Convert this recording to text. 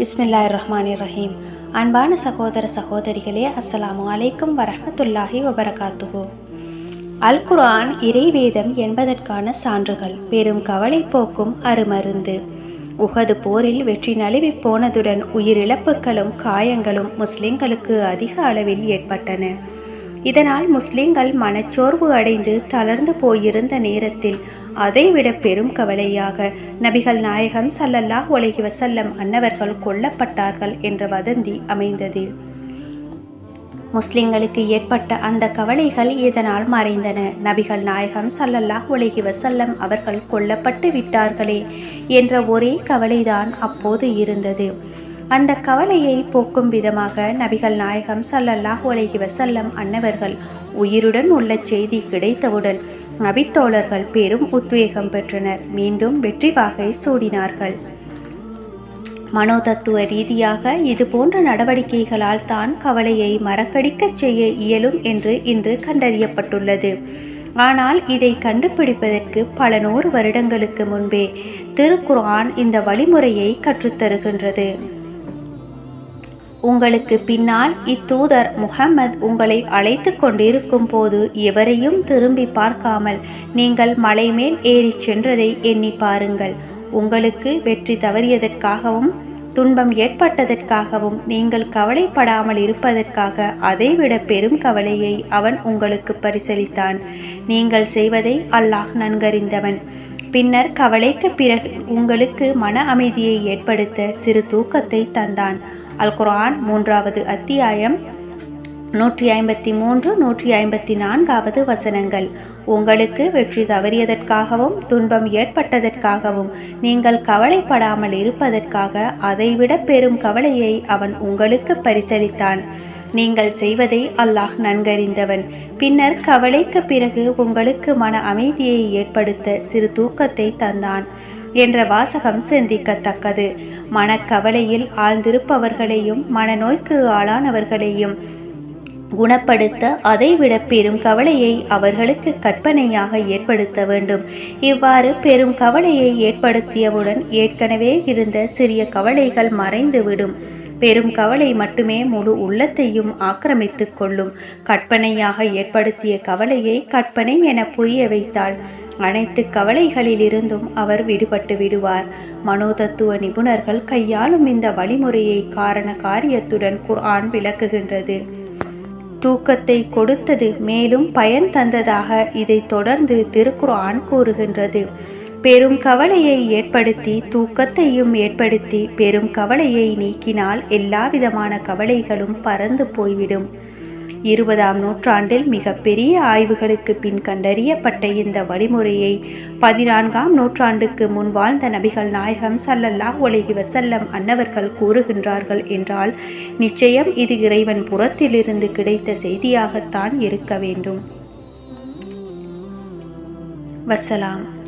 பிஸ்மில்லாஹ் ரஹ்மான் ரஹீம் அன்பான சகோதர சகோதரிகளே அஸ்ஸலாமு அலைக்கும் வரஹ்மத்துல்லாஹி வபரகாத்துஹு. அல் குர்ஆன் இறைவேதம் என்பதற்கான சான்றுகள் பெரும் கவலை போக்கும் அருமருந்து. உகது போரில் வெற்றி நழுவி போனதுடன் உயிரிழப்புகளும் காயங்களும் முஸ்லிம்களுக்கு அதிக அளவில் ஏற்பட்டன. இதனால் முஸ்லிம்கள் மனச்சோர்வு அடைந்து தளர்ந்து போயிருந்த நேரத்தில் அதைவிட பெரும் கவலையாக நபிகள் நாயகம் சல்லல்லாஹ் அலைஹி வசல்லம் அன்னவர்கள் கொல்லப்பட்டார்கள் என்ற வதந்தி அமைந்தது. முஸ்லிம்களுக்கு ஏற்பட்ட அந்த கவலைகள் இதனால் மறைந்தன. நபிகள் நாயகம் சல்லல்லாஹ் உலகி வசல்லம் அவர்கள் கொல்லப்பட்டு விட்டார்களே என்ற ஒரே கவலைதான் அப்போது இருந்தது. அந்த கவலையை போக்கும் விதமாக நபிகள் நாயகம் சல்லல்லாஹ் உலகி வசல்லம் அன்னவர்கள் உயிருடன் உள்ள செய்தி கிடைத்தவுடன் நபித்தோழர்கள் பெரும் உத்வேகம் பெற்றனர். மீண்டும் வெற்றி வாகை சூடினார்கள். மனோதத்துவ ரீதியாக இது போன்ற நடவடிக்கைகளால் தான் கவலையை மறக்கடிக்கச் செய்ய இயலும் என்று இன்று கண்டறியப்பட்டுள்ளது. ஆனால் இதை கண்டுபிடிப்பதற்கு பல நூறு வருடங்களுக்கு முன்பே திருக்குர்ஆன் இந்த வழிமுறையை கற்றுத்தருகின்றது. உங்களுக்கு பின்னால் இத்தூதர் முகம்மது உங்களை அழைத்து கொண்டிருக்கும் போது எவரையும் திரும்பி பார்க்காமல் நீங்கள் மலை மேல் ஏறிச் சென்றதை எண்ணி பாருங்கள். உங்களுக்கு வெற்றி தவறியதற்காகவும் துன்பம் ஏற்பட்டதற்காகவும் நீங்கள் கவலைப்படாமல் இருப்பதற்காக அதைவிட பெரும் கவலையை அவன் உங்களுக்கு பரிசளித்தான். நீங்கள் செய்வதை அல்லாஹ் நன்கறிந்தவன். பின்னர் கவலைக்கு பிறகு உங்களுக்கு மன அமைதியை ஏற்படுத்த சிறு தூக்கத்தை தந்தான். அல் குரான் மூன்றாவது அத்தியாயம் நூற்றி ஐம்பத்தி மூன்று நூற்றி ஐம்பத்தி நான்காவது வசனங்கள். உங்களுக்கு வெற்றி தவறியதற்காகவும் துன்பம் ஏற்பட்டதற்காகவும் நீங்கள் கவலைப்படாமல் இருப்பதற்காக அதைவிட பெரும் கவலையை அவன் உங்களுக்கு பரிசளித்தான். நீங்கள் செய்வதை அல்லாஹ் நன்கறிந்தவன். பின்னர் கவலைக்கு பிறகு உங்களுக்கு மன அமைதியை ஏற்படுத்த சிறு தூக்கத்தை தந்தான். என்ற வாசகம் சிந்திக்கத்தக்கது. மனக்கவலையில் ஆழ்ந்திருப்பவர்களையும் மனநோய்க்கு ஆளானவர்களையும் குணப்படுத்த அதைவிட பெரும் கவலையை அவர்களுக்கு கற்பனையாக ஏற்படுத்த வேண்டும். இவ்வாறு பெரும் கவலையை ஏற்படுத்தியவுடன் ஏற்கனவே இருந்த சிறிய கவலைகள் மறைந்துவிடும். பெரும் கவலை மட்டுமே முழு உள்ளத்தையும் ஆக்கிரமித்து கொள்ளும். கற்பனையாக ஏற்படுத்திய கவலையை கற்பனை என புரிய வைத்தால் அனைத்து கவலைகளிலிருந்தும் அவர் விடுபட்டு விடுவார். மனோதத்துவ நிபுணர்கள் கையாளும் இந்த வழிமுறையை காரண காரியத்துடன் குர்ஆன் விளக்குகின்றது. தூக்கத்தை கொடுத்தது மேலும் பயன் தந்ததாக இதை தொடர்ந்து திருக்குர்ஆன் கூறுகின்றது. பெரும் கவலையை ஏற்படுத்தி தூக்கத்தையும் ஏற்படுத்தி பெரும் கவலையை நீக்கினால் எல்லாவிதமான கவலைகளும் பறந்து போய்விடும். இருபதாம் நூற்றாண்டில் மிகப்பெரிய ஆய்வுகளுக்கு பின் கண்டறியப்பட்ட இந்த வழிமுறையை பதினான்காம் நூற்றாண்டுக்கு முன் வாழ்ந்த நபிகள் நாயகம் சல்லல்லாஹ் ஒலகி வசல்லம் அன்னவர்கள் கூறுகின்றார்கள் என்றால் நிச்சயம் இது இறைவன் புறத்திலிருந்து கிடைத்த செய்தியாகத்தான் இருக்க வேண்டும். வசலாம்